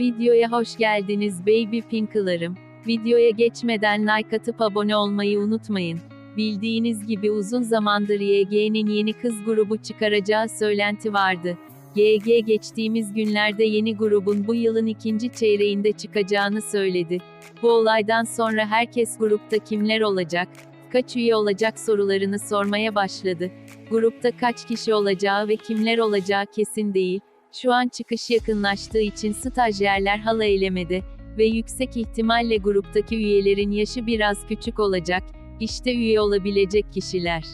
Videoya hoş geldiniz baby pink'larım. Videoya geçmeden like atıp abone olmayı unutmayın. Bildiğiniz gibi uzun zamandır YG'nin yeni kız grubu çıkaracağı söylenti vardı. YG geçtiğimiz günlerde yeni grubun bu yılın ikinci çeyreğinde çıkacağını söyledi. Bu olaydan sonra herkes grupta kimler olacak, kaç üye olacak sorularını sormaya başladı. Grupta kaç kişi olacağı ve kimler olacağı kesin değil. Şu an çıkış yakınlaştığı için stajyerler hala eylemede ve yüksek ihtimalle gruptaki üyelerin yaşı biraz küçük olacak. İşte üye olabilecek kişiler.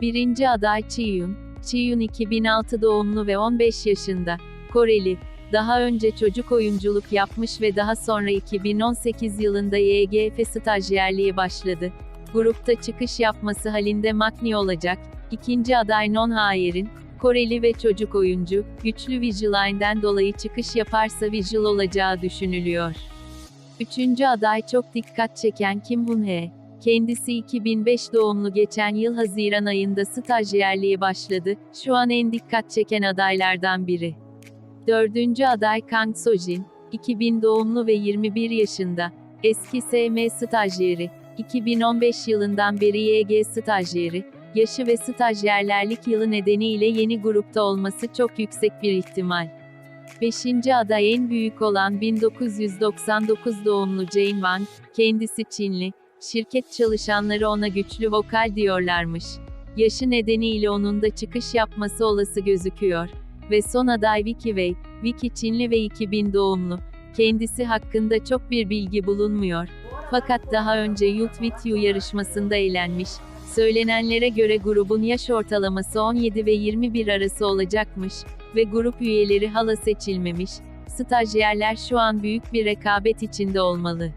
Birinci aday Chiyun. Chiyun 2006 doğumlu ve 15 yaşında. Koreli. Daha önce çocuk oyunculuk yapmış ve daha sonra 2018 yılında YGF stajyerliğe başladı. Grupta çıkış yapması halinde Makni olacak. İkinci aday Non Hayer'in, Koreli ve çocuk oyuncu, güçlü Vigiline'den dolayı çıkış yaparsa Vigil olacağı düşünülüyor. Üçüncü aday çok dikkat çeken Kim Hun He. Kendisi 2005 doğumlu geçen yıl Haziran ayında stajyerliğe başladı, şu an en dikkat çeken adaylardan biri. Dördüncü aday Kang Sojin, 2000 doğumlu ve 21 yaşında, eski SM stajyeri, 2015 yılından beri YG stajyeri, yaşı ve stajyerlerlik yılı nedeniyle yeni grupta olması çok yüksek bir ihtimal. Beşinci aday en büyük olan 1999 doğumlu Jane Wang, kendisi Çinli, şirket çalışanları ona güçlü vokal diyorlarmış. Yaşı nedeniyle onun da çıkış yapması olası gözüküyor. Ve son aday Vicky Wei, Vicky Çinli ve 2000 doğumlu. Kendisi hakkında çok bir bilgi bulunmuyor. Fakat daha önce Youth With You yarışmasında eğlenmiş. Söylenenlere göre grubun yaş ortalaması 17 ve 21 arası olacakmış ve grup üyeleri hala seçilmemiş. Stajyerler şu an büyük bir rekabet içinde olmalı.